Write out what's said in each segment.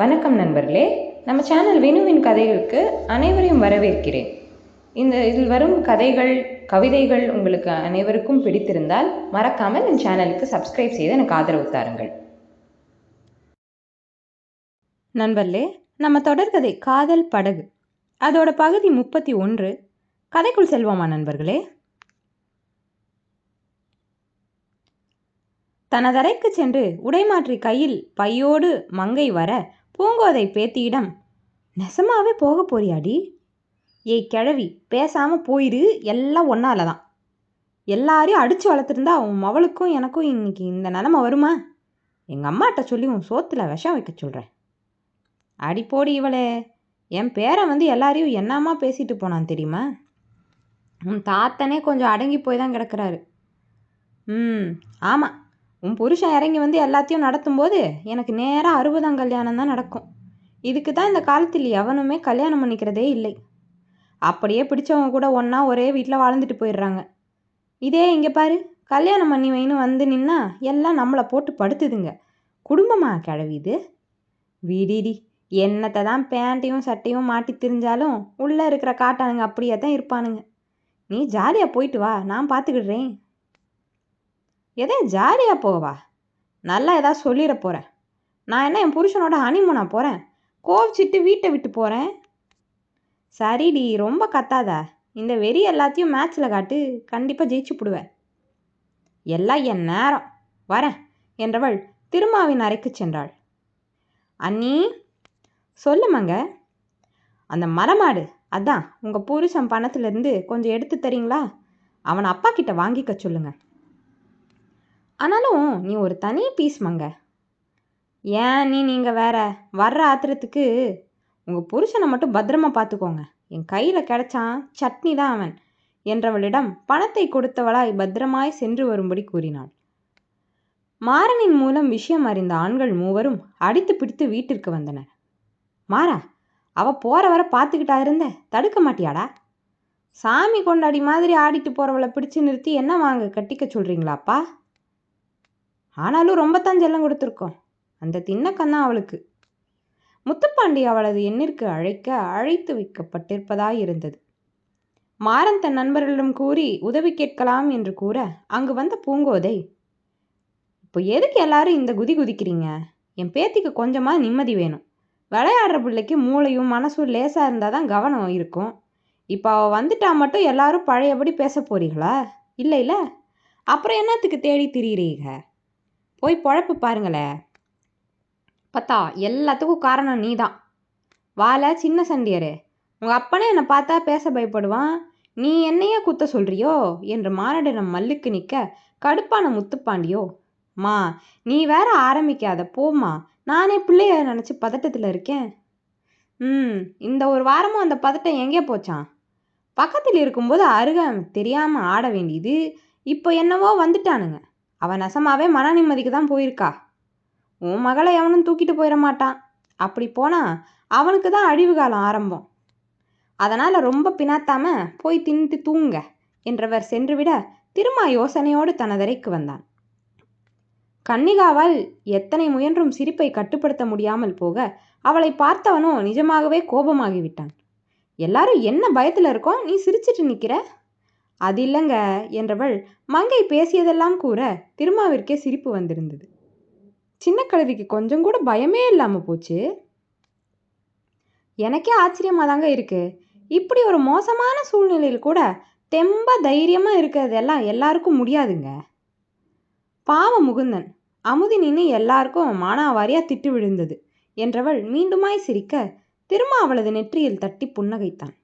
வணக்கம் நண்பர்களே. நம்ம சேனல் வினுவின் கதைகளுக்கு அனைவரையும் வரவேற்கிறேன். இந்த இதில் வரும் கதைகள் கவிதைகள் உங்களுக்கு அனைவருக்கும் பிடித்திருந்தால் மறக்காமல் என் சேனலுக்கு சப்ஸ்கிரைப் செய்து எனக்கு ஆதரவு தாருங்கள். நண்பர்களே நம்ம தொடர்கதை காதல் படகு. அதோட பகுதி முப்பத்தி ஒன்று. கதைக்குள் செல்வோமா நண்பர்களே? தனதரைக்கு சென்று உடைமாற்றி கையில் பையோடு மங்கை வர பூங்கோதை பேத்தியிடம் நெசமாவே போக போறியாடி? ஏய் கிழவி பேசாம போயிரு. எல்லாம் ஒன்னால தான் எல்லாரையும் அடிச்சு வளர்த்துருந்தா உன் மவளுக்கும் எனக்கும் இன்னைக்கு இந்த நிலமை வருமா? எங்கள் அம்மாட்ட சொல்லி உன் சோத்துல விஷம் வைக்க சொல்கிறேன் அடி போடி இவளே. என் பேரன் வந்து எல்லாரையும் என்னம்மா பேசிட்டு போனான் தெரியுமா? உன் தாத்தனே கொஞ்சம் அடங்கி போய் தான் கிடக்குறாரு. ம் ஆமாம் உன் புருஷன் இறங்கி வந்து எல்லாத்தையும் நடத்தும்போது எனக்கு நேராக அறுபதாம் கல்யாணம் தான் நடக்கும். இதுக்கு தான் இந்த காலத்தில் எவனுமே கல்யாணம் பண்ணிக்கிறதே இல்லை. அப்படியே பிடிச்சவங்க கூட ஒன்றா ஒரே வீட்டில் வாழ்ந்துட்டு போயிடுறாங்க. இதே இங்கே பாரு கல்யாணம் பண்ணி வைன்னு வந்து நின்னா எல்லாம் நம்மளை போட்டு படுத்துதுங்க. குடும்பமாக கிழவிது விடிடி என்னத்தை தான் பேண்ட்டையும் சட்டையும் மாட்டி திரிஞ்சாலும் உள்ளே இருக்கிற காட்டானுங்க அப்படியே தான் இருப்பானுங்க. நீ ஜாலியாக போயிட்டு வா நான் பார்த்துக்கிடுறேன் எதே ஜாலியாக போவா? நல்லா ஏதாவது சொல்லிட போகிறேன் நான் என்ன என் புருஷனோட ஹனிமூனா போகிறேன் கோவிச்சிட்டு வீட்டை விட்டு போகிறேன் சரிடி ரொம்ப கத்தாத. இந்த வெறி எல்லாத்தையும் மேட்ச்சில் காட்டு கண்டிப்பாக ஜெயிச்சு போடுவேன். எல்லாம் என் நேரம். வரேன் என்றவள் திருமாவின் அறைக்கு சென்றாள். அண்ணி சொல்லுமாங்க அந்த மரமாடு அதான் உங்கள் புருஷன் பணத்துலேருந்து கொஞ்சம் எடுத்து தரீங்களா? அவனை அப்பா கிட்ட வாங்கிக்க சொல்லுங்கள் ஆனாலும் நீ ஒரு தனி பீஸ் மங்க. ஏன் நீ நீங்கள் வேற? வர்ற ஆத்திரத்துக்கு உங்கள் புருஷனை மட்டும் பத்திரமா பார்த்துக்கோங்க என் கையில் கிடைச்சான் சட்னி தான் அவன் என்றவளிடம் பணத்தை கொடுத்தவளாய் பத்திரமாய் சென்று வரும்படி கூறினாள். மாறனின் மூலம் விஷயம் அறிந்த ஆண்கள் மூவரும் அடித்து பிடித்து வீட்டிற்கு வந்தனர். மாறா அவ போற வர பார்த்துக்கிட்டா இருந்த? தடுக்க மாட்டியாடா? சாமி கொண்டாடி மாதிரி ஆடிட்டு போறவளை பிடிச்சு நிறுத்தி என்ன வாங்க கட்டிக்க சொல்றீங்களாப்பா? ஆனாலும் ரொம்ப தான் செல்லம் கொடுத்துருக்கோம். அந்த தின்னக்கண்ணா அவளுக்கு. முத்துப்பாண்டி அவளது எண்ணிற்கு அழைக்க அழைத்து வைக்கப்பட்டிருப்பதாய் இருந்தது. மாறன் தன் நண்பர்களிடம் கூறி உதவி கேட்கலாம் என்று கூற அங்கு வந்த பூங்கோதை இப்போ எதுக்கு எல்லாரும் இந்த குதி குதிக்கிறீங்க? என் பேத்திக்கு கொஞ்சமாக நிம்மதி வேணும். விளையாடுற பிள்ளைக்கு மூளையும் மனசும் லேசாக இருந்தால் தான் கவனம் இருக்கும். இப்போ அவள் வந்துட்டா மட்டும் எல்லாரும் பழையபடி பேச போறீங்களா? இல்லை இல்லை. அப்புறம் என்னத்துக்கு தேடி திரியிறீங்க? போய் பொழப்பு பாருங்களே. பத்தா எல்லாத்துக்கும் காரணம் நீ தான் வாழ சின்ன சண்டியரே. உங்கள் அப்பனே என்னை பார்த்தா பேச பயப்படுவான். நீ என்னையே குத்த சொல்றியோ? என்று மாரடினம் மல்லுக்கு நிற்க கடுப்பான முத்துப்பாண்டியோ மா நீ வேற ஆரம்பிக்காத போம்மா. நானே பிள்ளைய நினச்சி பதட்டத்தில் இருக்கேன். ம் இந்த ஒரு வாரமும் அந்த பதட்டம் எங்கே போச்சான் பக்கத்தில் இருக்கும்போது அருக தெரியாமல் ஆட வேண்டியது இப்போ என்னவோ வந்துட்டானுங்க. அவன் நெசமாவே மன நிம்மதிக்கு தான் போயிருக்கா. உன் மகளை எவனும் தூக்கிட்டு போயிட மாட்டான். அப்படி போனால் அவனுக்கு தான் அழிவு காலம் ஆரம்பம். அதனால் ரொம்ப பினாத்தாம போய் தின்ட்டு தூங்க என்றவர் சென்றுவிட திருமா யோசனையோடு தனதரைக்கு வந்தான். கன்னிகாவால் எத்தனை முயன்றும் சிரிப்பை கட்டுப்படுத்த முடியாமல் போக அவளை பார்த்தவனோ நிஜமாகவே கோபமாகிவிட்டான். எல்லாரும் என்ன பயத்தில் இருக்கோம் நீ சிரிச்சிட்டு நிற்கிற அது இல்லைங்க என்றவள் மங்கை பேசியதெல்லாம் கூற திருமாவிற்கே சிரிப்பு வந்திருந்தது. சின்ன கழுதிக்கு கொஞ்சம் கூட பயமே இல்லாமல் போச்சு. எனக்கே ஆச்சரியமாக தாங்க இருக்கு. இப்படி ஒரு மோசமான சூழ்நிலையில் கூட தெம்ப தைரியமாக இருக்கிறதெல்லாம் எல்லாருக்கும் முடியாதுங்க. பாவ முகுந்தன் அமுதி நின்று எல்லாருக்கும் மானாவாரியாக திட்டு விழுந்தது என்றவள் மீண்டுமாய் சிரிக்க திரும்ப அவளது நெற்றியில் தட்டி புன்னகைத்தான்.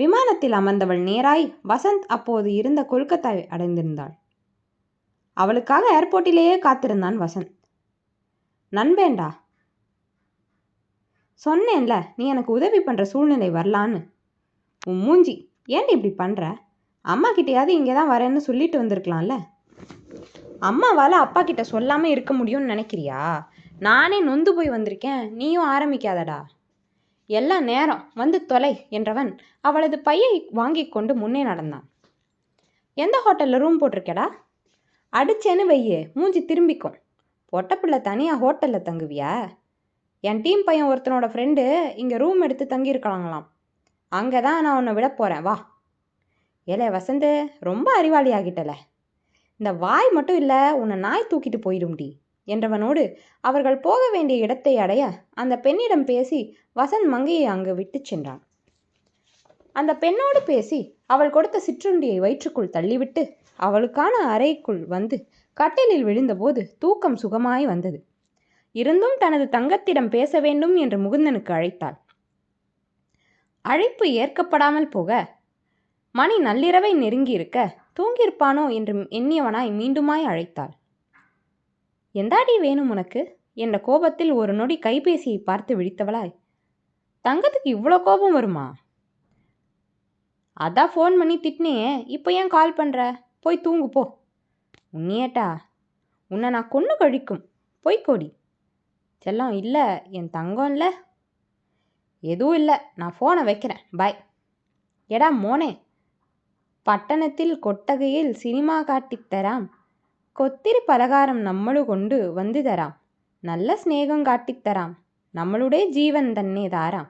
விமானத்தில் அமர்ந்தவள் நேராய் வசந்த் அப்போது இருந்த கொல்கத்தாவை அடைந்திருந்தாள். அவளுக்காக ஏர்போர்ட்டிலேயே காத்திருந்தான் வசந்த். நண்பேண்டா சொன்னேன்ல நீ எனக்கு உதவி பண்ணுற சூழ்நிலை வரலான்னு. உன் மூஞ்சி ஏன்டி இப்படி பண்ணுற அம்மா கிட்டேயாவது இங்கே தான் வரேன்னு சொல்லிட்டு வந்திருக்கலாம்ல. அம்மாவால் அப்பா கிட்ட சொல்லாமல் இருக்க முடியும்னு நினைக்கிறியா? நானே நொந்து போய் வந்திருக்கேன் நீயும் ஆரம்பிக்காதடா. எல்லாம் நேரம் வந்து தொலை என்றவன் அவளது பையை வாங்கி கொண்டு முன்னே நடந்தான். எந்த ஹோட்டலில் ரூம் போட்டிருக்கேடா? அடிச்சேன்னு வையே மூஞ்சி திரும்பிக்கும். பொட்டப்பிள்ளை தனியாக ஹோட்டலில் தங்குவியா? என் டீம் பையன் ஒருத்தனோட ஃப்ரெண்டு இங்கே ரூம் எடுத்து தங்கியிருக்கலாங்களாம். அங்கே தான் நான் உன்னை விட போகிறேன் வா. ஏலே வசந்து ரொம்ப அறிவாளி ஆகிட்டல இந்த வாய் மட்டும் இல்லை உன்னை நாய் தூக்கிட்டு போயிடும்டி. என்றவனோடு அவர்கள் போக வேண்டிய இடத்தை அடைய அந்த பெண்ணிடம் பேசி வசந்த் மங்கையை அங்கு விட்டுச் சென்றான். அந்த பெண்ணோடு பேசி அவள் கொடுத்த சிற்றுண்டியை வயிற்றுக்குள் தள்ளிவிட்டு அவளுக்கான அறைக்குள் வந்து கட்டிலில் விழுந்தபோது தூக்கம் சுகமாய் வந்தது. இருந்தும் தனது தங்கத்திடம் பேச வேண்டும் என்று முகுந்தனுக்கு அழைத்தாள். அழைப்பு ஏற்கப்படாமல் போக மணி நள்ளிரவை நெருங்கியிருக்க தூங்கியிருப்பானோ? என்று எண்ணியவனாய் மீண்டுமாய் அழைத்தாள். எந்தாடி வேணும் உனக்கு? என்ற கோபத்தில் ஒரு நொடி கைபேசியை பார்த்து விழித்தவளாய். தங்கத்துக்கு இவ்வளோ கோபம் வருமா? அதான் ஃபோன் பண்ணி திட்டினேயே இப்போ ஏன் கால் பண்ணுற போய் தூங்கு போ. உன்னியேட்டா? உன்னை நான் கொன்று கழிக்கும். போய் கோடி. செல்லம் இல்லை. என் தங்கம் இல்லை. எதுவும் இல்லை. நான் ஃபோனை வைக்கிறேன். பாய். எடா மோனே. பட்டணத்தில் கொட்டகையில் சினிமா காட்டித் கொத்திரி பலகாரம் நம்மளு கொண்டு வந்து தராம். நல்ல ஸ்நேகம் காட்டித் தராம். நம்மளுடைய ஜீவன் தன்னே தாராம்.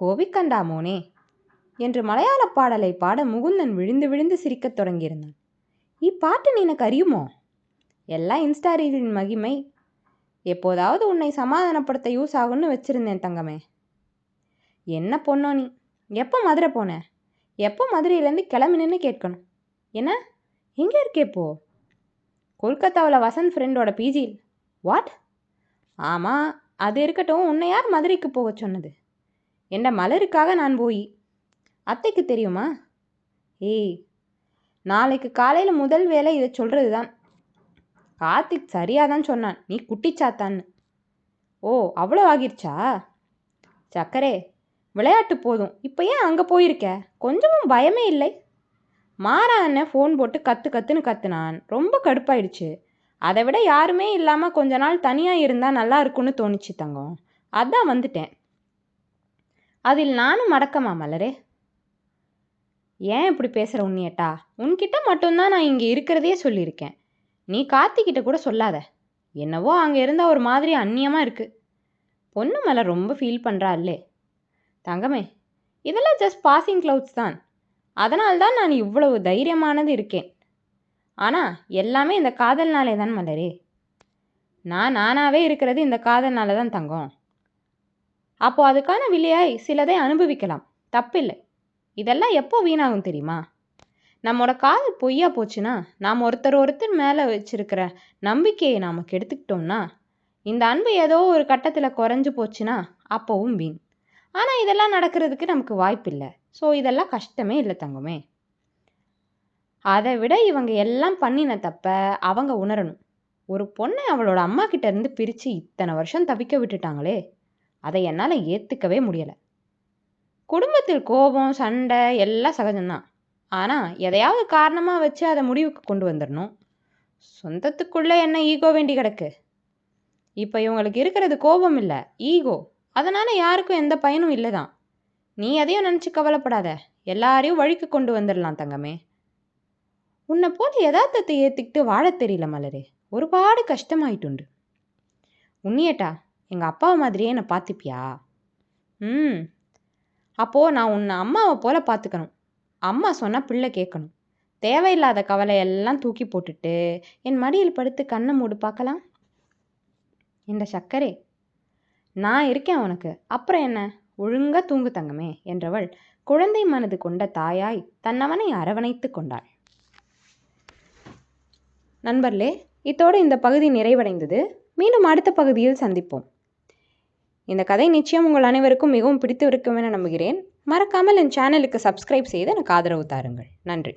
கோபிக்கண்டா மோனே? என்று மலையாள பாடலை பாட முகுந்தன் விழுந்து விழுந்து சிரிக்கத் தொடங்கியிருந்தான். இப்பாட்டு நினக்கு அறியுமோ? எல்லாம் இன்ஸ்டா ரீலின் மகிமை. எப்போதாவது உன்னை சமாதானப்படுத்த யூஸ் ஆகும்னு வச்சிருந்தேன் தங்கமே. என்ன பொண்ணோ நீ? எப்போ மதுரை போன? எப்போ மதுரையிலேருந்து கிளம்பினேன்னு கேட்கணும். என்ன? எங்கே இருக்கே இப்போ? கொல்கத்தாவில் வசந்த் ஃப்ரெண்டோட பிஜியில் வாட் ஆமாம் அது இருக்கட்டும் உன்னை யார் மதுரைக்கு போக சொன்னது? என்ன மலருக்காக நான் போய்? அத்தைக்கு தெரியுமா? ஏய் நாளைக்கு காலையில் முதல் வேலை இதை சொல்கிறது தான் கார்த்திக் சரியாக தான் சொன்னான் நீ குட்டிச்சாத்தான்னு. ஓ அவ்வளோ ஆகிருச்சா? சக்கரே விளையாட்டு போதும். இப்போ ஏன் அங்கே போயிருக்க? கொஞ்சமும் பயமே இல்லை. மாறா அண்ணன் ஃபோன் போட்டு கற்று கத்துன்னு கத்துனான். ரொம்ப கடுப்பாயிடுச்சு. அதை விட யாருமே இல்லாமல் கொஞ்ச நாள் தனியாக இருந்தால் நல்லா இருக்கும்னு தோணுச்சு தங்கம். அதான் வந்துட்டேன். அதில் நானும் மடக்கமா மலரே. ஏன் இப்படி பேசுகிற உன்னியட்டா? உன்கிட்ட மட்டும்தான் நான் இங்கே இருக்கிறதே சொல்லியிருக்கேன். நீ கார்த்திக்கிட்ட கூட சொல்லாத. என்னவோ அங்கே இருந்தால் ஒரு மாதிரி அந்நியமாக இருக்குது பொண்ணு மேலே ரொம்ப ஃபீல் பண்ணுறா இல்லே தங்கமே இதெல்லாம் ஜஸ்ட் பாசிங் க்ளவுட்ஸ் தான். அதனால்தான் நான் இவ்வளவு தைரியமானது இருக்கேன். ஆனால் எல்லாமே இந்த காதல்னாலே தான் மலரே. நான் நானாகவே இருக்கிறது இந்த காதல்னால தான் தங்கம். அப்போ அதுக்கான விலையாய் சிலதை அனுபவிக்கலாம். தப்பில்லை. இதெல்லாம் எப்போ வீணாகும் தெரியுமா? நம்மளோட காதல் பொய்யா போச்சுன்னா நாம் ஒருத்தர் ஒருத்தர் மேலே வச்சிருக்கிற நம்பிக்கையை நாம் கெடுத்துக்கிட்டோம்னா இந்த அன்பு ஏதோ ஒரு கட்டத்தில் குறைஞ்சு போச்சுன்னா அப்போவும் வீண். ஆனால் இதெல்லாம் நடக்கிறதுக்கு நமக்கு வாய்ப்பில்லை. ஸோ இதெல்லாம் கஷ்டமே இல்லை தங்கமே. அதை விட இவங்க எல்லாம் பண்ணின தப்ப அவங்க உணரணும். ஒரு பொண்ணை அவளோட அம்மா கிட்ட இருந்து பிரித்து இத்தனை வருஷம் தவிக்க விட்டுட்டாங்களே அதை என்னால் ஏற்றுக்கவே முடியலை. குடும்பத்தில் கோபம் சண்டை எல்லாம் சகஜம்தான். ஆனால் எதையாவது காரணமாக வச்சு அதை முடிவுக்கு கொண்டு வந்துடணும். சொந்தத்துக்குள்ளே என்ன ஈகோ வேண்டி கிடக்கு? இப்போ இவங்களுக்கு இருக்கிறது கோபம் இல்லை ஈகோ. அதனால் யாருக்கும் எந்த பயனும் இல்லை தான் நீ எதையும் நினச்சி கவலைப்படாத. எல்லாரையும் வழிக்கு கொண்டு வந்துடலாம் தங்கமே. உன்னை போல யதார்த்தத்தை ஏற்றிக்கிட்டு வாழத் தெரியல மலரே. ஒருபாடு கஷ்டமாயிட்டுண்டு. உன்னியட்டா எங்கள் அப்பாவை மாதிரியே என்னை பார்த்துப்பியா? ம். அப்போது நான் உன்னை அம்மாவை போல பார்த்துக்கணும். அம்மா சொன்னால் பிள்ளை கேட்கணும். தேவையில்லாத கவலையெல்லாம் தூக்கி போட்டுட்டு என் மடியில் படுத்து கண்ணை மூடு பார்க்கலாம். இந்த சக்கரே நான் இருக்கேன் உனக்கு. அப்புறம் என்ன? ஒழுங்கா தூங்கு தங்கமே என்றவள் குழந்தை மனது கொண்ட தாயாய் தன்னவனை அரவணைத்து கொண்டாள். நண்பர்களே இத்தோடு இந்த பகுதி நிறைவடைந்தது. மீண்டும் அடுத்த பகுதியில் சந்திப்போம். இந்த கதை நிச்சயம் உங்கள் அனைவருக்கும் மிகவும் பிடித்து இருக்கும் என நம்புகிறேன். மறக்காமல் என் சேனலுக்கு சப்ஸ்கிரைப் செய்து எனக்கு ஆதரவு தாருங்கள். நன்றி.